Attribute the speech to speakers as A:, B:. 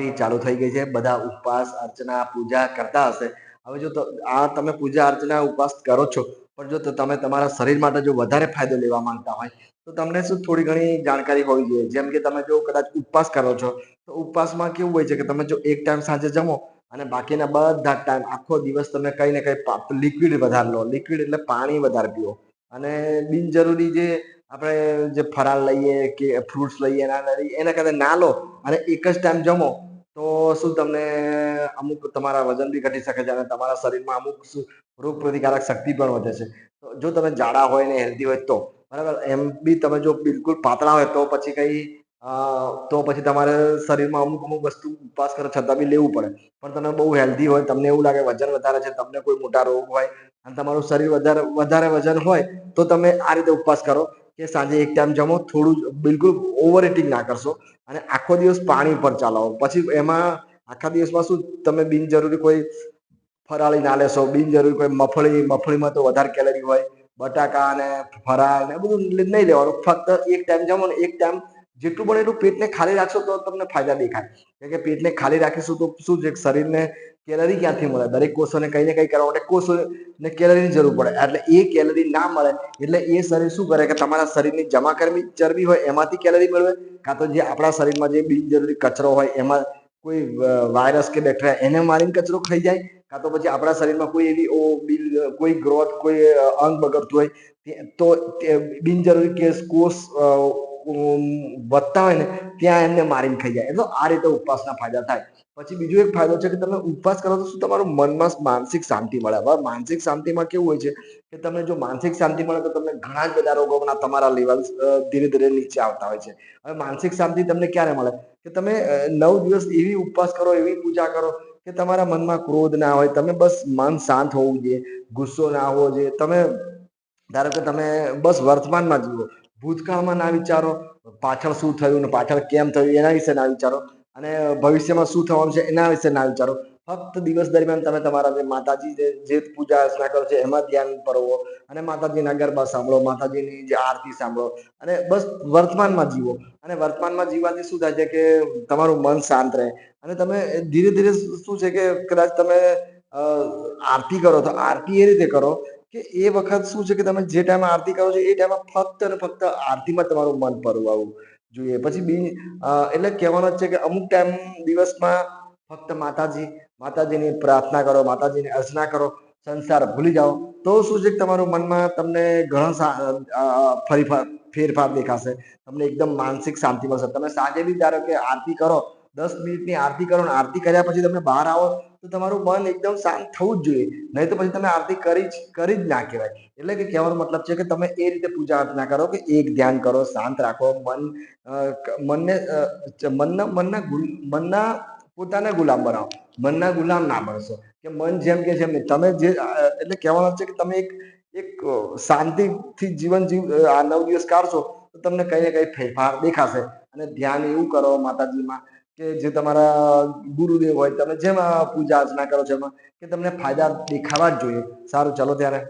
A: સવારથી ચાલુ થઈ ગઈ છે, બધા ઉપવાસ, અર્ચના, પૂજા કરતા હશે. હવે જો આ તમે પૂજા, અર્ચના, ઉપવાસ કરો છો, પણ જો તમે તમારા શરીર માટે જો વધારે ફાયદો લેવા માંગતા હોય, તો તમને શું થોડી ઘણી જાણકારી હોવી જોઈએ. જેમ કે તમે જો કદાચ ઉપવાસ કરો છો, તો ઉપવાસમાં કેવું હોય છે કે તમે જો એક ટાઈમ સાંજે જમો અને બાકીના બધા ટાઈમ આખો દિવસ તમે કંઈ ને કંઈ લિક્વિડ વધારે લો. લિક્વિડ એટલે પાણી વધારે પીઓ અને બિનજરૂરી જે આપણે જે ફરાળ લઈએ કે ફ્રૂટ્સ લઈએ ના લઈએ એના કરતાં ના લો અને એક જ ટાઈમ જમો તો શું તમને અમુક તમારા વજન બી ઘટી શકે છે અને તમારા શરીરમાં અમુક રોગ પ્રતિકારક શક્તિ પણ વધે છે. જો તમે જાડા હોય ને હેલ્ધી હોય તો, બરાબર? એમ બી તમે જો બિલકુલ પાતળા હોય તો પછી કંઈ તો પછી તમારે શરીરમાં અમુક અમુક વસ્તુ ઉપવાસ કરો છતાં બી લેવું પડે. પણ તમે બહુ હેલ્ધી હોય, તમને એવું લાગે વજન વધારે છે, તમને કોઈ મોટા રોગ હોય અને તમારું શરીર વધારે વધારે વજન હોય, તો તમે આ રીતે ઉપવાસ કરો. કે સાંજે એક ટાઈમ જમો, થોડું બિલકુલ ઓવર ઇટિંગ ના કરશો. અને આખો દિવસ પાણી પર ચલાવો. પછી એમાં આખા દિવસમાં શું, તમે બિનજરૂરી કોઈ ફરાળી ના લેશો, બિનજરૂરી કોઈ મફળી, મફળીમાં તો વધારે કેલરી હોય, બટાકા અને ફરાળ ને બધું નહીં લેવાનું. ફક્ત એક ટાઈમ જમો ને એક ટાઈમ જેટલું બને એટલું પેટને ખાલી રાખશો તો તમને ફાયદા દેખાય. કારણ કે પેટને ખાલી રાખીશું તો શું છે, શરીરને કેલરી ક્યાંથી મળે? દરેક કોષોને કંઈ ને કંઈ કરવા માટે કોષોને કેલરીની જરૂર પડે. એટલે એ કેલરી ના મળે, એટલે એ શરીર શું કરે? કે તમારા શરીરની જમા કરવી ચરબી હોય, એમાંથી કેલરી મેળવે. કાં તો જે આપણા શરીરમાં જે બિનજરૂરી કચરો હોય, એમાં કોઈ વાયરસ કે બેક્ટેરિયા એને મારીને કચરો ખાઈ જાય. કાં તો પછી આપણા શરીરમાં કોઈ એવી બિલ કોઈ ગ્રોથ, કોઈ અંગ બગડતું હોય, તો બિનજરૂરી કેસ કોષ વધતા હોય ને ત્યાં એમને મારીને ખાઈ જાય. એટલે આ રીતે ઉપવાસના ફાયદા થાય. પછી બીજો એક ફાયદો છે કે તમે ઉપવાસ કરો તો શું તમારું મનમાં માનસિક શાંતિ મળે? હવે માનસિક શાંતિમાં કેવું હોય છે કે તમને જો માનસિક શાંતિ મળે તો તમને ઘણા જ બધા રોગોના તમારા લેવલ ધીરે ધીરે નીચે આવતા હોય છે. હવે માનસિક શાંતિ તમને ક્યારે મળે? કે તમે નવ દિવસ એવી ઉપવાસ કરો, એવી પૂજા કરો કે તમારા મનમાં ક્રોધ ના હોય, તમે બસ મન શાંત હોવું જોઈએ, ગુસ્સો ના હોવો જોઈએ. તમે, ધારો કે તમે બસ વર્તમાનમાં જીવો ભૂતકાળમાં ના વિચારો, પાછળ શું થયું ને પાછળ કેમ થયું એના વિશે ના વિચારો અને ભવિષ્યમાં શું થવાનું છે એના વિશે ના વિચારો. ફક્ત દિવસ દરમિયાન તમે તમારા જે માતાજી જે પૂજા અર્ચના કરો છો એમાં ધ્યાન પરવો અને માતાજીના ગરબા સાંભળો, માતાજીની જે આરતી સાંભળો અને બસ વર્તમાનમાં જીવો. અને વર્તમાનમાં જીવવાથી શું થાય છે કે તમારું મન શાંત રહે. અને તમે ધીરે ધીરે શું છે કે કદાચ તમે આરતી કરો તો આરતી એ રીતે કરો કે એ વખત શું છે કે તમે જે ટાઈમે આરતી કરો છો, એ ટાઈમે ફક્ત અને ફક્ત આરતીમાં તમારું મન પરવાવું જોઈએ. પછી બી એટલે કહેવાનો છે કે અમુક ટાઈમ દિવસમાં ફક્ત માતાજી, માતાજીની પ્રાર્થના કરો, માતાજીની અર્ચના કરો, સંસાર ભૂલી જાઓ, તો શું છે કે તમારું મનમાં તમને ઘણા ફરી ફેરફાર દેખાશે. તમને એકદમ માનસિક શાંતિ મળશે. તમે સાંજે બી ધારો કે આરતી કરો દસ મિનિટની આરતી કરો આરતી કર્યા પછી તમે બહાર આવો તો તમારું મન એકદમ શાંત થવું જ જોઈએ. નહીં તો પછી તમે આરતી કરી જ કરી જ ના કહેવાય. એટલે કે કહેવાનો મતલબ છે કે તમે એ રીતે પૂજા અર્ચના કરો કે એક ધ્યાન કરો, શાંત રાખો, મન મનને મનના મનના મનના પોતાના ગુલામ બનાવો. મનના ગુલામ ના બનશો. કે મન જેમ કે છે તમે જે એટલે કહેવાનો છે કે તમે એક એક શાંતિથી જીવન જીવ આ નવ દિવસ કાઢશો તો તમને કંઈ ને કંઈ ફેરફાર દેખાશે. અને ધ્યાન એવું કરો માતાજીમાં કે જે તમારા ગુરુદેવ હોય, તમે જેમાં પૂજા અર્ચના કરો છો એમાં, કે તમને ફાયદા દેખાવા જ જોઈએ. સારું, ચાલો ત્યારે.